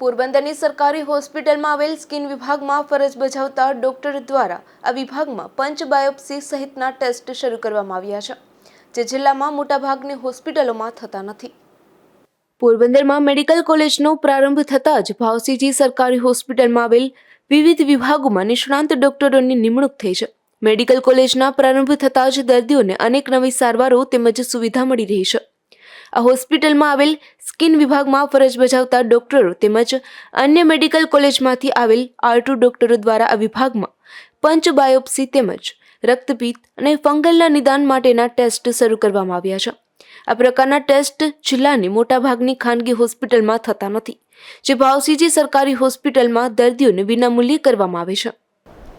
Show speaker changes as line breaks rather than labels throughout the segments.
પોરબંદરની સરકારી હોસ્પિટલમાં આવેલ સ્કિન વિભાગમાં ફરજ બજાવતા ડોક્ટર દ્વારા આ વિભાગમાં પંચ બાયોપ્સી સહિતના ટેસ્ટ શરૂ કરવામાં આવ્યા છે, જે જિલ્લામાં મોટાભાગની હોસ્પિટલોમાં થતા નથી. પોરબંદરમાં મેડિકલ કોલેજનો પ્રારંભ થતાં જ ભાવસીજી સરકારી હોસ્પિટલમાં આવેલ વિવિધ વિભાગોમાં નિષ્ણાંત ડોક્ટરોની નિમણૂક થઈ છે. મેડિકલ કોલેજના પ્રારંભ થતાં જ દર્દીઓને અનેક નવી સારવારો તેમજ સુવિધા મળી રહી છે. આ હોસ્પિટલમાં આવેલ સ્કિન વિભાગમાં ફરજ બજાવતા ડોક્ટરો તેમજ અન્ય મેડિકલ કોલેજમાંથી આવેલ આર્ટુ ડોક્ટરો દ્વારા આ વિભાગમાં પંચ બાયોપ્સી તેમજ રક્તપિત્ત અને ફંગલના નિદાન માટેના ટેસ્ટ શરૂ કરવામાં આવ્યા છે. આ પ્રકારના ટેસ્ટ જિલ્લાની મોટાભાગની ખાનગી હોસ્પિટલમાં થતા નથી, જે ભાવસીજી સરકારી હોસ્પિટલમાં દર્દીઓને વિનામૂલ્યે કરવામાં આવે છે.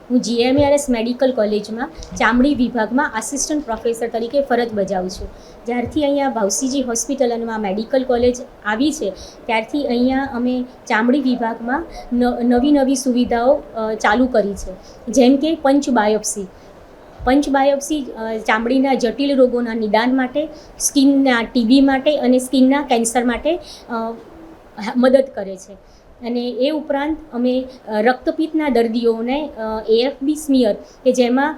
હું જીએમઆરએસ મેડિકલ કોલેજમાં ચામડી વિભાગમાં આસિસ્ટન્ટ પ્રોફેસર તરીકે ફરજ બજાવું છું. જ્યારથી અહીંયા ભાવસીજી હોસ્પિટલ અને મેડિકલ કોલેજ આવી છે, ત્યારથી અહીંયા અમે ચામડી વિભાગમાં નવી નવી સુવિધાઓ ચાલુ કરી છે. જેમ કે પંચ બાયોપ્સી. પંચ બાયોપ્સી ચામડીના જટિલ રોગોના નિદાન માટે, સ્કિનના ટીબી માટે અને સ્કિનના કેન્સર માટે મદદ કરે છે. અને એ ઉપરાંત અમે રક્તપિત્તના દર્દીઓને એએફબી સ્મિયર કે જેમાં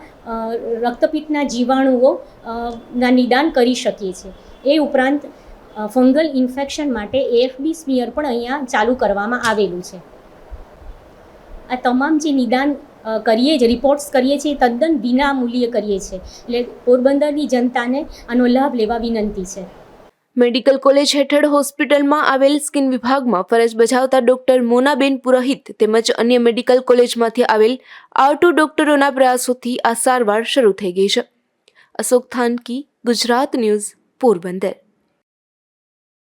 રક્તપિત્તના જીવાણુઓ ના નિદાન કરી શકીએ છીએ. એ ઉપરાંત ફંગલ ઇન્ફેક્શન માટે એએફબી સ્મિયર પણ અહીંયા ચાલુ કરવામાં આવેલું છે. આ તમામ જે નિદાન કરીએ છીએ રિપોર્ટ્સ કરીએ છીએ તદ્દન વિના મૂલ્યે કરીએ છીએ. એટલે પોરબંદરની જનતાને આનો લાભ લેવા વિનંતી છે.
મેડિકલ કોલેજ હેઠળ હોસ્પિટલમાં આવેલ સ્કિન વિભાગમાં ફરજ બજાવતા ડોક્ટર મોનાબેન પુરોહિત તેમજ અન્ય મેડિકલ કોલેજમાંથી આવેલ આર ટુ ડોક્ટરોના પ્રયાસોથી આ સારવાર શરૂ થઈ ગઈ છે. અશોક થાનકી, ગુજરાત ન્યૂઝ, પોરબંદર.